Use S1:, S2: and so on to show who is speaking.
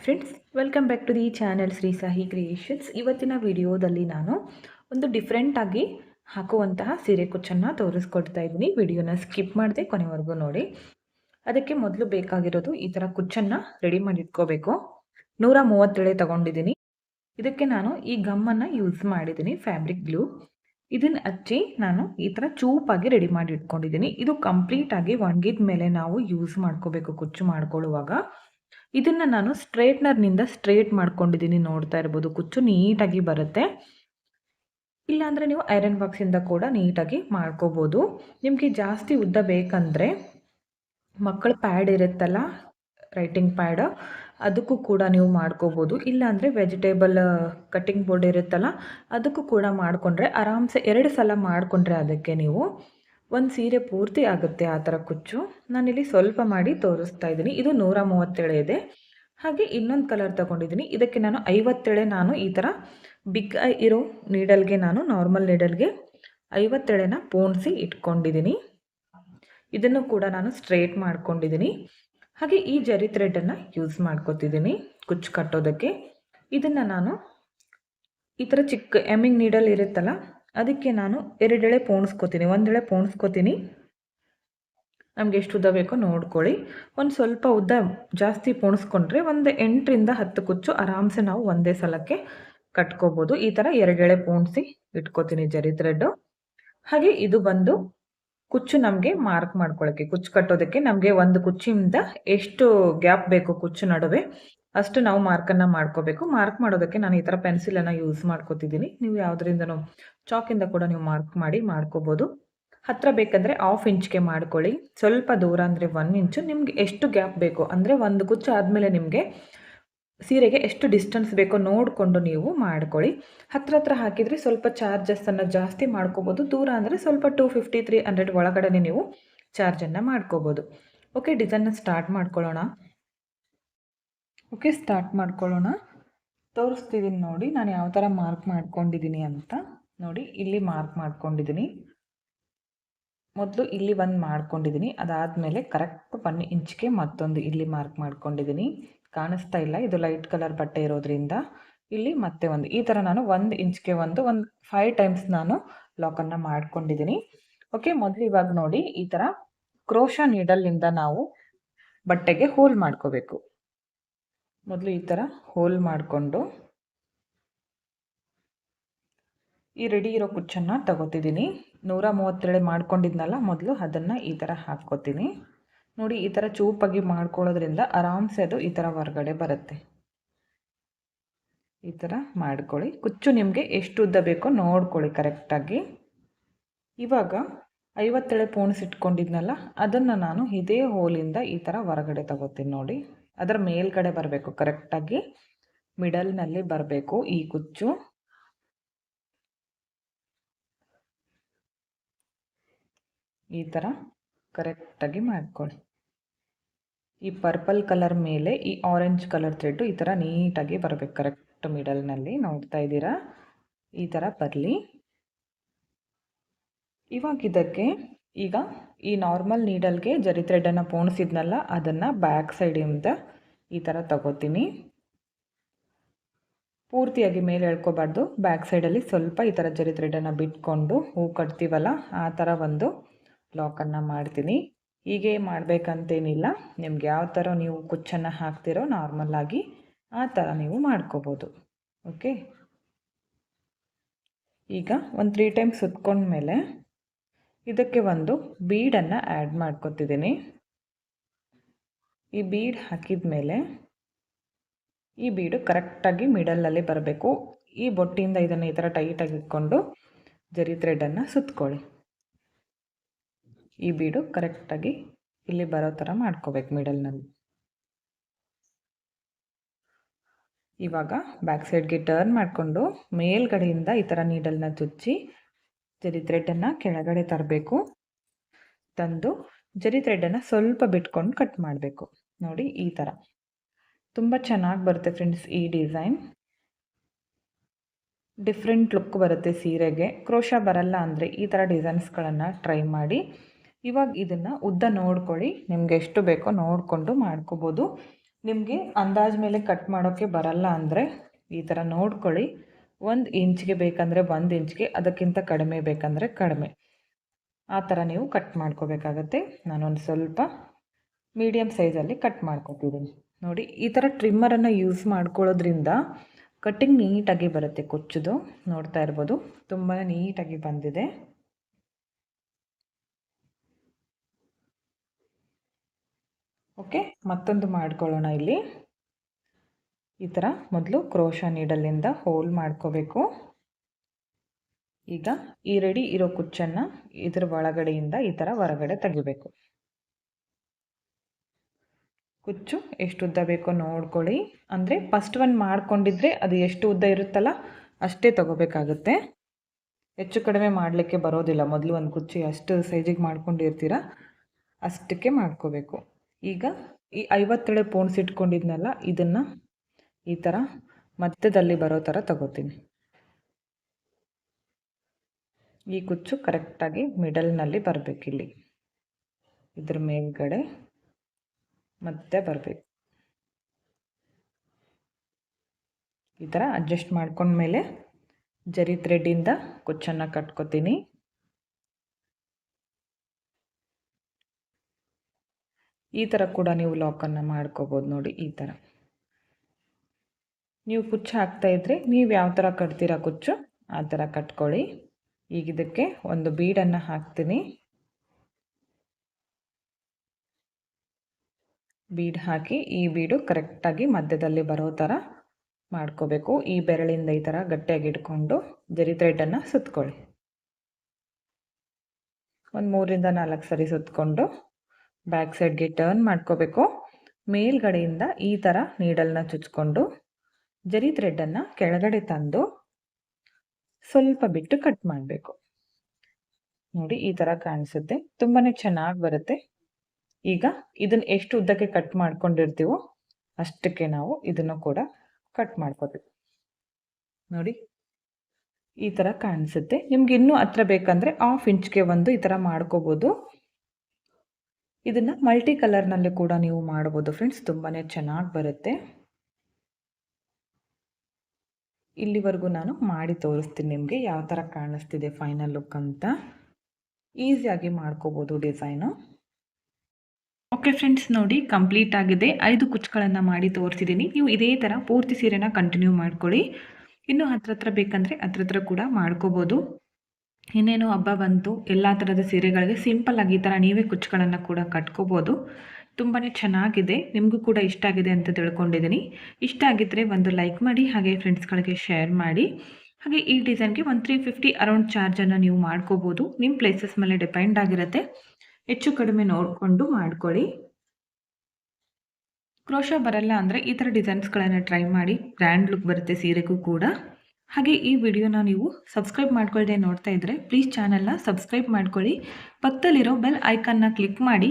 S1: Friends welcome back to the channel Shri Sahi creations ಇವತ್ತಿನ ವಿಡಿಯೋದಲ್ಲಿ ನಾನು ಒಂದು ಡಿಫ್ರೆಂಟಾಗಿ ಹಾಕುವಂತಹ ಸೀರೆ ಕುಚ್ಚನ್ನು ತೋರಿಸ್ಕೊಡ್ತಾ ಇದ್ದೀನಿ. ವಿಡಿಯೋನ ಸ್ಕಿಪ್ ಮಾಡಿದೆ ಕೊನೆವರೆಗೂ ನೋಡಿ. ಅದಕ್ಕೆ ಮೊದಲು ಬೇಕಾಗಿರೋದು ಈ ಥರ ಕುಚ್ಚನ್ನು ರೆಡಿ ಮಾಡಿ ಇಟ್ಕೋಬೇಕು ನೂರ ಮೂವತ್ತೇಳೆ ತಗೊಂಡಿದ್ದೀನಿ. ಇದಕ್ಕೆ ನಾನು ಈ ಗಮ್ಮನ್ನು ಯೂಸ್ ಮಾಡಿದ್ದೀನಿ ಫ್ಯಾಬ್ರಿಕ್ ಗ್ಲೂ ಇದನ್ನು ಹಚ್ಚಿ ನಾನು ಈ ಥರ ಚೂಪಾಗಿ ರೆಡಿ ಮಾಡಿ ಇಟ್ಕೊಂಡಿದ್ದೀನಿ ಇದು ಕಂಪ್ಲೀಟಾಗಿ ಒಣಗಿದ ಮೇಲೆ ನಾವು ಯೂಸ್ ಮಾಡ್ಕೋಬೇಕು ಕುಚ್ಚು ಮಾಡ್ಕೊಳ್ಳುವಾಗ. ಇದನ್ನು ನಾನು ಸ್ಟ್ರೇಟ್ನರ್ನಿಂದ ಸ್ಟ್ರೇಟ್ ಮಾಡ್ಕೊಂಡಿದ್ದೀನಿ ನೋಡ್ತಾ ಇರ್ಬೋದು. ಕುಚ್ಚು ನೀಟಾಗಿ ಬರುತ್ತೆ. ಇಲ್ಲಾಂದರೆ ನೀವು ಐರನ್ ಬಾಕ್ಸಿಂದ ಕೂಡ ನೀಟಾಗಿ ಮಾಡ್ಕೋಬೋದು. ನಿಮಗೆ ಜಾಸ್ತಿ ಉದ್ದ ಬೇಕಂದರೆ ಮಕ್ಕಳ ಪ್ಯಾಡ್ ಇರುತ್ತಲ್ಲ, ರೈಟಿಂಗ್ ಪ್ಯಾಡ್, ಅದಕ್ಕೂ ಕೂಡ ನೀವು ಮಾಡ್ಕೋಬೋದು. ಇಲ್ಲಾಂದರೆ ವೆಜಿಟೇಬಲ್ ಕಟ್ಟಿಂಗ್ ಬೋರ್ಡ್ ಇರುತ್ತಲ್ಲ, ಅದಕ್ಕೂ ಕೂಡ ಮಾಡಿಕೊಂಡ್ರೆ ಆರಾಮ್ಸೆ ಎರಡು ಸಲ ಮಾಡಿಕೊಂಡ್ರೆ ಅದಕ್ಕೆ ನೀವು ಒಂದು ಸೀರೆ ಪೂರ್ತಿ ಆಗುತ್ತೆ ಆ ಥರ ಕುಚ್ಚು. ನಾನಿಲ್ಲಿ ಸ್ವಲ್ಪ ಮಾಡಿ ತೋರಿಸ್ತಾ ಇದ್ದೀನಿ. ಇದು ನೂರ ಮೂವತ್ತೇಳೆ ಇದೆ. ಹಾಗೆ ಇನ್ನೊಂದು ಕಲರ್ ತಗೊಂಡಿದ್ದೀನಿ. ಇದಕ್ಕೆ ನಾನು ಐವತ್ತೆಳೆ ನಾನು ಈ ಥರ ಬಿಗ್ ಇರೋ ನೀಡಲ್ಗೆ ನಾನು ನಾರ್ಮಲ್ ನೀಡಲ್ಗೆ ಐವತ್ತೆಳೆನ ಪೋಣಿಸಿ ಇಟ್ಕೊಂಡಿದ್ದೀನಿ. ಇದನ್ನು ಕೂಡ ನಾನು ಸ್ಟ್ರೇಟ್ ಮಾಡ್ಕೊಂಡಿದ್ದೀನಿ. ಹಾಗೆ ಈ ಜರಿ ಥ್ರೆಡನ್ನು ಯೂಸ್ ಮಾಡ್ಕೊತಿದ್ದೀನಿ ಕುಚ್ಚು ಕಟ್ಟೋದಕ್ಕೆ. ಇದನ್ನು ನಾನು ಈ ಥರ ಚಿಕ್ಕ ಎಮ್ಮಿಂಗ್ ನೀಡಲ್ ಇರುತ್ತಲ್ಲ ಅದಕ್ಕೆ ನಾನು ಎರಡೆಳೆ ಪೋಣಿಸ್ಕೋತೀನಿ, ಒಂದೆಳೆ ಪೋಣಿಸ್ಕೋತೀನಿ. ನಮ್ಗೆ ಎಷ್ಟು ಉದ್ದ ಬೇಕೋ ನೋಡ್ಕೊಳ್ಳಿ. ಒಂದು ಸ್ವಲ್ಪ ಉದ್ದ ಜಾಸ್ತಿ ಪೋಣಿಸ್ಕೊಂಡ್ರೆ ಒಂದು ಎಂಟರಿಂದ ಹತ್ತು ಕುಚ್ಚು ಆರಾಮ್ಸೆ ನಾವು ಒಂದೇ ಸಲಕ್ಕೆ ಕಟ್ಕೋಬೋದು. ಈ ಥರ ಎರಡೆಳೆ ಪೋಣಿಸಿ ಇಟ್ಕೋತೀನಿ ಜರಿ ಥ್ರೆಡ್ಡು. ಹಾಗೆ ಇದು ಬಂದು ಕುಚ್ಚು ನಮಗೆ ಮಾರ್ಕ್ ಮಾಡ್ಕೊಳ್ಳೋಕ್ಕೆ ಕುಚ್ಚು ಕಟ್ಟೋದಕ್ಕೆ ನಮಗೆ ಒಂದು ಕುಚ್ಚಿಂದ ಎಷ್ಟು ಗ್ಯಾಪ್ ಬೇಕು ಕುಚ್ಚು ನಡುವೆ ಅಷ್ಟು ನಾವು ಮಾರ್ಕನ್ನು ಮಾಡ್ಕೋಬೇಕು. ಮಾರ್ಕ್ ಮಾಡೋದಕ್ಕೆ ನಾನು ಈ ಥರ ಪೆನ್ಸಿಲನ್ನು ಯೂಸ್ ಮಾಡ್ಕೋತಿದ್ದೀನಿ. ನೀವು ಯಾವುದರಿಂದನೂ ಚಾಕಿಂದ ಕೂಡ ನೀವು ಮಾರ್ಕ್ ಮಾಡಿ ಮಾಡ್ಕೋಬೋದು. ಹತ್ತಿರ ಬೇಕಂದರೆ ಆಫ್ ಇಂಚ್ಗೆ ಮಾಡ್ಕೊಳ್ಳಿ. ಸ್ವಲ್ಪ ದೂರ ಅಂದರೆ ಒನ್ ಇಂಚು ನಿಮ್ಗೆ ಎಷ್ಟು ಗ್ಯಾಪ್ ಬೇಕು, ಅಂದರೆ ಒಂದು ಕುಚ್ಚು ಆದಮೇಲೆ ನಿಮಗೆ ಸೀರೆಗೆ ಎಷ್ಟು ಡಿಸ್ಟೆನ್ಸ್ ಬೇಕೋ ನೋಡಿಕೊಂಡು ನೀವು ಮಾಡ್ಕೊಳ್ಳಿ. ಹತ್ರ ಹತ್ರ ಹಾಕಿದರೆ ಸ್ವಲ್ಪ ಚಾರ್ಜಸ್ಸನ್ನು ಜಾಸ್ತಿ ಮಾಡ್ಕೋಬೋದು. ದೂರ ಅಂದರೆ ಸ್ವಲ್ಪ ಟೂ ಫಿಫ್ಟಿ ತ್ರೀ ಹಂಡ್ರೆಡ್ ಒಳಗಡೆ ನೀವು ಚಾರ್ಜನ್ನು ಮಾಡ್ಕೋಬೋದು. ಓಕೆ ಡಿಸೈನ್ನ ಸ್ಟಾರ್ಟ್ ಮಾಡ್ಕೊಳ್ಳೋಣ. ಓಕೆ, ಸ್ಟಾರ್ಟ್ ಮಾಡ್ಕೊಳ್ಳೋಣ. ತೋರಿಸ್ತಿದ್ದೀನಿ ನೋಡಿ, ನಾನು ಯಾವ ಥರ ಮಾರ್ಕ್ ಮಾಡ್ಕೊಂಡಿದ್ದೀನಿ ಅಂತ. ನೋಡಿ, ಇಲ್ಲಿ ಮಾರ್ಕ್ ಮಾಡ್ಕೊಂಡಿದ್ದೀನಿ ಮೊದಲು ಇಲ್ಲಿ ಒಂದು ಮಾಡ್ಕೊಂಡಿದ್ದೀನಿ ಅದಾದಮೇಲೆ ಕರೆಕ್ಟ್ ಒನ್ ಇಂಚ್ಗೆ ಮತ್ತೊಂದು ಇಲ್ಲಿ ಮಾರ್ಕ್ ಮಾಡ್ಕೊಂಡಿದ್ದೀನಿ ಕಾಣಿಸ್ತಾ ಇಲ್ಲ, ಇದು ಲೈಟ್ ಕಲರ್ ಬಟ್ಟೆ ಇರೋದ್ರಿಂದ. ಇಲ್ಲಿ ಮತ್ತೆ ಒಂದು, ಈ ಥರ ನಾನು ಒಂದು ಇಂಚ್ಗೆ ಒಂದು ಒಂದು ಫೈವ್ ಟೈಮ್ಸ್ ನಾನು ಲಾಕನ್ನು ಮಾಡ್ಕೊಂಡಿದ್ದೀನಿ ಓಕೆ, ಮೊದಲು ಇವಾಗ ನೋಡಿ, ಈ ಥರ ಕ್ರೋಶಾ ನೀಡಲ್ನಿಂದ ನಾವು ಬಟ್ಟೆಗೆ ಹೋಲ್ ಮಾಡ್ಕೋಬೇಕು. ಮೊದಲು ಈ ಥರ ಹೋಲ್ ಮಾಡಿಕೊಂಡು ಈ ರೆಡಿ ಇರೋ ಕುಚ್ಚನ್ನು ತಗೋತಿದ್ದೀನಿ. ನೂರ ಮೂವತ್ತೆರಡು ಮಾಡ್ಕೊಂಡಿದ್ನಲ್ಲ, ಮೊದಲು ಅದನ್ನು ಈ ಥರ ಹಾಕ್ಕೋತೀನಿ. ನೋಡಿ, ಈ ಥರ ಚೂಪಾಗಿ ಮಾಡ್ಕೊಳ್ಳೋದ್ರಿಂದ ಆರಾಮ್ಸೆ ಅದು ಈ ಥರ ಹೊರಗಡೆ ಬರುತ್ತೆ. ಈ ಥರ ಮಾಡ್ಕೊಳ್ಳಿ. ಕುಚ್ಚು ನಿಮಗೆ ಎಷ್ಟು ಉದ್ದ ಬೇಕೋ ನೋಡ್ಕೊಳ್ಳಿ ಕರೆಕ್ಟಾಗಿ ಇವಾಗ ಐವತ್ತೇಳೆ ಪೋಣಿಸಿಟ್ಕೊಂಡಿದ್ನಲ್ಲ ಅದನ್ನು ನಾನು ಇದೇ ಹೋಲಿಂದ ಈ ಥರ ಹೊರಗಡೆ ತಗೋತೀನಿ ನೋಡಿ. ಅದರ ಮೇಲ್ಗಡೆ ಬರಬೇಕು ಕರೆಕ್ಟಾಗಿ ಮಿಡಲ್ನಲ್ಲಿ ಬರಬೇಕು ಈ ಕುಚ್ಚು ಈ ಥರ ಕರೆಕ್ಟಾಗಿ ಮಾಡ್ಕೊಳ್ಳಿ. ಈ ಪರ್ಪಲ್ ಕಲರ್ ಮೇಲೆ ಈ ಆರೆಂಜ್ ಕಲರ್ ಥ್ರೆಡ್ಡು ಈ ಥರ ನೀಟಾಗಿ ಬರಬೇಕು ಕರೆಕ್ಟ್ ಮಿಡಲ್ನಲ್ಲಿ ನೋಡ್ತಾ ಇದ್ದೀರಾ? ಈ ಥರ ಬರಲಿ. ಇವಾಗ ಇದಕ್ಕೆ ಈಗ ಈ ನಾರ್ಮಲ್ ನೀಡಲ್ಗೆ ಜರಿ ಥ್ರೆಡನ್ನು ಪೋಣಿಸಿದ್ನಲ್ಲ, ಅದನ್ನು ಬ್ಯಾಕ್ ಸೈಡಿಂದ ಈ ಥರ ತಗೋತೀನಿ. ಪೂರ್ತಿಯಾಗಿ ಮೇಲೆ ಎಳ್ಕೊಬಾರ್ದು. ಬ್ಯಾಕ್ ಸೈಡಲ್ಲಿ ಸ್ವಲ್ಪ ಈ ಥರ ಜರಿ ಥ್ರೆಡನ್ನು ಬಿಟ್ಕೊಂಡು ಹೂ ಕಟ್ತೀವಲ್ಲ, ಆ ಥರ ಒಂದು ಲಾಕನ್ನು ಮಾಡ್ತೀನಿ. ಹೀಗೆ ಮಾಡಬೇಕಂತೇನಿಲ್ಲ. ನಿಮ್ಗೆ ಯಾವ ಥರ ನೀವು ಕುಚ್ಚನ್ನು ಹಾಕ್ತಿರೋ ನಾರ್ಮಲ್ಲಾಗಿ ಆ ಥರ ನೀವು ಮಾಡ್ಕೋಬೋದು. ಓಕೆ ಈಗ ಒಂದು ತ್ರೀ ಟೈಮ್ ಸುತ್ಕೊಂಡ್ಮೇಲೆ ಇದಕ್ಕೆ ಒಂದು ಬೀಡನ್ನು ಆ್ಯಡ್ ಮಾಡ್ಕೊತಿದ್ದೀನಿ. ಈ ಬೀಡ್ ಹಾಕಿದ ಮೇಲೆ ಈ ಬೀಡು ಕರೆಕ್ಟಾಗಿ ಮಿಡಲಲ್ಲಿ ಬರಬೇಕು. ಈ ಬೊಟ್ಟಿಯಿಂದ ಇದನ್ನು ಈ ಥರ ಟೈಟಾಗಿ ಇಟ್ಕೊಂಡು ಜರಿ ಥ್ರೆಡನ್ನು ಸುತ್ಕೊಳ್ಳಿ. ಈ ಬೀಡು ಕರೆಕ್ಟಾಗಿ ಇಲ್ಲಿ ಬರೋ ಥರ ಮಾಡ್ಕೋಬೇಕು ಮಿಡಲ್ನಲ್ಲಿ ಇವಾಗ ಬ್ಯಾಕ್ ಸೈಡ್ಗೆ ಟರ್ನ್ ಮಾಡಿಕೊಂಡು ಮೇಲ್ಗಡೆಯಿಂದ ಈ ಥರ ನೀಡಲ್ನ ಚುಚ್ಚಿ ಜರಿ ಥ್ರೆಡನ್ನು ಕೆಳಗಡೆ ತರಬೇಕು. ತಂದು ಜರಿ ಥ್ರೆಡನ್ನು ಸ್ವಲ್ಪ ಬಿಟ್ಕೊಂಡು ಕಟ್ ಮಾಡಬೇಕು. ನೋಡಿ ಈ ಥರ ತುಂಬ ಚೆನ್ನಾಗಿ ಬರುತ್ತೆ ಫ್ರೆಂಡ್ಸ್ ಈ ಡಿಸೈನ್ ಡಿಫ್ರೆಂಟ್ ಲುಕ್ ಬರುತ್ತೆ ಸೀರೆಗೆ. ಕ್ರೋಶ ಬರಲ್ಲ ಅಂದರೆ ಈ ಥರ ಡಿಸೈನ್ಸ್ಗಳನ್ನು ಟ್ರೈ ಮಾಡಿ. ಇವಾಗ ಇದನ್ನು ಉದ್ದ ನೋಡ್ಕೊಳ್ಳಿ. ನಿಮ್ಗೆ ಎಷ್ಟು ಬೇಕೋ ನೋಡಿಕೊಂಡು ಮಾಡ್ಕೋಬೋದು. ನಿಮಗೆ ಅಂದಾಜು ಮೇಲೆ ಕಟ್ ಮಾಡೋಕ್ಕೆ ಬರಲ್ಲ ಅಂದರೆ ಈ ಥರ ನೋಡ್ಕೊಳ್ಳಿ. ಒಂದು ಇಂಚ್ಗೆ ಬೇಕಂದರೆ ಒಂದು ಇಂಚ್ಗೆ, ಅದಕ್ಕಿಂತ ಕಡಿಮೆ ಬೇಕಂದರೆ ಕಡಿಮೆ. ಆ ಥರ ನೀವು ಕಟ್ ಮಾಡ್ಕೋಬೇಕಾಗತ್ತೆ. ನಾನೊಂದು ಸ್ವಲ್ಪ ಮೀಡಿಯಮ್ ಸೈಜಲ್ಲಿ ಕಟ್ ಮಾಡ್ಕೊತಿದ್ದೀನಿ. ನೋಡಿ, ಈ ಥರ ಟ್ರಿಮ್ಮರನ್ನು ಯೂಸ್ ಮಾಡ್ಕೊಳ್ಳೋದ್ರಿಂದ ಕಟ್ಟಿಂಗ್ ನೀಟಾಗಿ ಬರುತ್ತೆ ಕೊಚ್ಚುದು. ನೋಡ್ತಾ ಇರ್ಬೋದು ತುಂಬಾ ನೀಟಾಗಿ ಬಂದಿದೆ. ಓಕೆ ಮತ್ತೊಂದು ಮಾಡ್ಕೊಳ್ಳೋಣ ಇಲ್ಲಿ. ಈ ಥರ ಮೊದಲು ಕ್ರೋಶ ನೀಡಲಿಂದ ಹೋಲ್ ಮಾಡ್ಕೋಬೇಕು. ಈಗ ಈ ರೆಡಿ ಇರೋ ಕುಚ್ಚನ್ನು ಇದರ ಒಳಗಡೆಯಿಂದ ಈ ಥರ ಹೊರಗಡೆ ತೆಗಿಬೇಕು. ಕುಚ್ಚು ಎಷ್ಟು ಉದ್ದ ಬೇಕೋ ನೋಡ್ಕೊಳ್ಳಿ. ಅಂದರೆ ಫಸ್ಟ್ ಒನ್ ಮಾಡ್ಕೊಂಡಿದ್ರೆ ಅದು ಎಷ್ಟು ಉದ್ದ ಇರುತ್ತಲ್ಲ ಅಷ್ಟೇ ತಗೋಬೇಕಾಗುತ್ತೆ. ಹೆಚ್ಚು ಕಡಿಮೆ ಮಾಡಲಿಕ್ಕೆ ಬರೋದಿಲ್ಲ. ಮೊದಲು ಒಂದು ಕುಚ್ಚು ಅಷ್ಟು ಸೈಜಿಗೆ ಮಾಡ್ಕೊಂಡಿರ್ತೀರ ಅಷ್ಟಕ್ಕೆ ಮಾಡ್ಕೋಬೇಕು. ಈಗ ಈ ಐವತ್ತೆಳೆ ಪೋಣ್ಸಿಟ್ಕೊಂಡಿದ್ನಲ್ಲ ಇದನ್ನು ಈ ಥರ ಮಧ್ಯದಲ್ಲಿ ಬರೋ ಥರ ತಗೋತೀನಿ. ಈ ಕುಚ್ಚು ಕರೆಕ್ಟಾಗಿ ಮಿಡಲ್ನಲ್ಲಿ ಬರಬೇಕಿಲ್ಲಿ ಇದ್ರ ಮೇಲ್ಗಡೆ ಮತ್ತೆ ಬರಬೇಕು. ಈ ಥರ ಅಡ್ಜಸ್ಟ್ ಮಾಡ್ಕೊಂಡ್ಮೇಲೆ ಜರಿ ಥ್ರೆಡ್ಡಿಂದ ಕುಚ್ಚನ್ನು ಕಟ್ಕೋತೀನಿ. ಈ ಥರ ಕೂಡ ನೀವು ಲಾಕನ್ನು ಮಾಡ್ಕೋಬೋದು ನೋಡಿ, ಈ ಥರ ನೀವು ಕುಚ್ಚು ಹಾಕ್ತಾಯಿದ್ರೆ ನೀವು ಯಾವ ಥರ ಕಟ್ತೀರಾ ಕುಚ್ಚು, ಆ ಥರ ಕಟ್ಕೊಳ್ಳಿ. ಈಗ ಇದಕ್ಕೆ ಒಂದು ಬೀಡನ್ನು ಹಾಕ್ತೀನಿ. ಬೀಡ್ ಹಾಕಿ ಈ ಬೀಡು ಕರೆಕ್ಟಾಗಿ ಮಧ್ಯದಲ್ಲಿ ಬರೋ ಥರ ಮಾಡ್ಕೋಬೇಕು. ಈ ಬೆರಳಿಂದ ಈ ಥರ ಗಟ್ಟಿಯಾಗಿ ಇಟ್ಕೊಂಡು ಜರಿ ಥ್ರೆಡನ್ನು ಸುತ್ಕೊಳ್ಳಿ. ಒಂದು ಮೂರಿಂದ ನಾಲ್ಕು ಸರಿ ಸುತ್ತಕೊಂಡು ಬ್ಯಾಕ್ ಸೈಡ್ಗೆ ಟರ್ನ್ ಮಾಡ್ಕೋಬೇಕು. ಮೇಲ್ಗಡೆಯಿಂದ ಈ ಥರ ನೀಡಲ್ನ ಚುಚ್ಕೊಂಡು ಜರಿ ಥ್ರೆಡ್ಡನ್ನು ಕೆಳಗಡೆ ತಂದು ಸ್ವಲ್ಪ ಬಿಟ್ಟು ಕಟ್ ಮಾಡಬೇಕು. ನೋಡಿ, ಈ ಥರ ಕಾಣಿಸುತ್ತೆ. ತುಂಬಾ ಚೆನ್ನಾಗಿ ಬರುತ್ತೆ. ಈಗ ಇದನ್ನು ಎಷ್ಟು ಉದ್ದಕ್ಕೆ ಕಟ್ ಮಾಡ್ಕೊಂಡಿರ್ತೀವೋ ಅಷ್ಟಕ್ಕೆ ನಾವು ಇದನ್ನು ಕೂಡ ಕಟ್ ಮಾಡ್ಕೋಬೇಕು ನೋಡಿ, ಈ ಥರ ಕಾಣಿಸುತ್ತೆ. ನಿಮ್ಗೆ ಇನ್ನೂ ಹತ್ರ ಬೇಕಂದರೆ ಹಾಫ್ ಇಂಚ್ಗೆ ಒಂದು ಈ ಥರ ಮಾಡ್ಕೋಬೋದು. ಇದನ್ನು ಮಲ್ಟಿ ಕಲರ್ನಲ್ಲಿ ಕೂಡ ನೀವು ಮಾಡ್ಬೋದು ಫ್ರೆಂಡ್ಸ್ ತುಂಬಾ ಚೆನ್ನಾಗಿ ಬರುತ್ತೆ. ಇಲ್ಲಿವರೆಗೂ ನಾನು ಮಾಡಿ ತೋರಿಸ್ತೀನಿ ನಿಮಗೆ ಯಾವ ಥರ ಕಾಣಿಸ್ತಿದೆ ಫೈನಲ್ ಲುಕ್ ಅಂತ. ಈಸಿಯಾಗಿ ಮಾಡ್ಕೋಬೋದು ಡಿಸೈನು ಓಕೆ ಫ್ರೆಂಡ್ಸ್ ನೋಡಿ ಕಂಪ್ಲೀಟ್ ಆಗಿದೆ. ಐದು ಕುಚ್ಚುಗಳನ್ನು ಮಾಡಿ ತೋರಿಸಿದ್ದೀನಿ. ನೀವು ಇದೇ ಥರ ಪೂರ್ತಿ ಸೀರೆನ ಕಂಟಿನ್ಯೂ ಮಾಡ್ಕೊಳ್ಳಿ. ಇನ್ನೂ ಹತ್ರ ಹತ್ರ ಬೇಕಂದರೆ ಹತ್ರ ಹತ್ರ ಕೂಡ ಮಾಡ್ಕೋಬೋದು. ಇನ್ನೇನು ಹಬ್ಬ ಬಂತು, ಎಲ್ಲ ಥರದ ಸೀರೆಗಳಿಗೆ ಸಿಂಪಲ್ ಆಗಿ ಈ ಥರ ನೀವೇ ಕುಚ್ಚುಗಳನ್ನು ಕೂಡ ಕಟ್ಕೋಬೋದು. ತುಂಬಾ ಚೆನ್ನಾಗಿದೆ. ನಿಮಗೂ ಕೂಡ ಇಷ್ಟ ಆಗಿದೆ ಅಂತ ತಿಳ್ಕೊಂಡಿದ್ದೀನಿ ಇಷ್ಟ ಆಗಿದ್ದರೆ ಒಂದು ಲೈಕ್ ಮಾಡಿ, ಹಾಗೆ ಫ್ರೆಂಡ್ಸ್ಗಳಿಗೆ ಶೇರ್ ಮಾಡಿ. ಹಾಗೆ ಈ ಡಿಸೈನ್ಗೆ ಒಂದು ತ್ರೀ ಫಿಫ್ಟಿ ಅರೌಂಡ್ ಚಾರ್ಜನ್ನು ನೀವು ಮಾಡ್ಕೋಬೋದು. ನಿಮ್ಮ ಪ್ಲೇಸಸ್ ಮೇಲೆ ಡಿಪೆಂಡ್ ಆಗಿರುತ್ತೆ. ಹೆಚ್ಚು ಕಡಿಮೆ ನೋಡಿಕೊಂಡು ಮಾಡ್ಕೊಳ್ಳಿ. ಕ್ರೋಶ ಬರಲ್ಲ ಅಂದರೆ ಈ ಥರ ಡಿಸೈನ್ಸ್ಗಳನ್ನು ಟ್ರೈ ಮಾಡಿ. ಗ್ರ್ಯಾಂಡ್ ಲುಕ್ ಬರುತ್ತೆ ಸೀರೆಗೂ ಕೂಡ. ಹಾಗೆ ಈ ವಿಡಿಯೋನ ನೀವು ಸಬ್ಸ್ಕ್ರೈಬ್ ಮಾಡ್ಕೊಳ್ಳದೆ ನೋಡ್ತಾ ಇದ್ದರೆ ಪ್ಲೀಸ್ ಚಾನಲ್ನ ಸಬ್ಸ್ಕ್ರೈಬ್ ಮಾಡ್ಕೊಳ್ಳಿ. ಪಕ್ಕದಲ್ಲಿರೋ ಬೆಲ್ ಐಕನ್ನ ಕ್ಲಿಕ್ ಮಾಡಿ.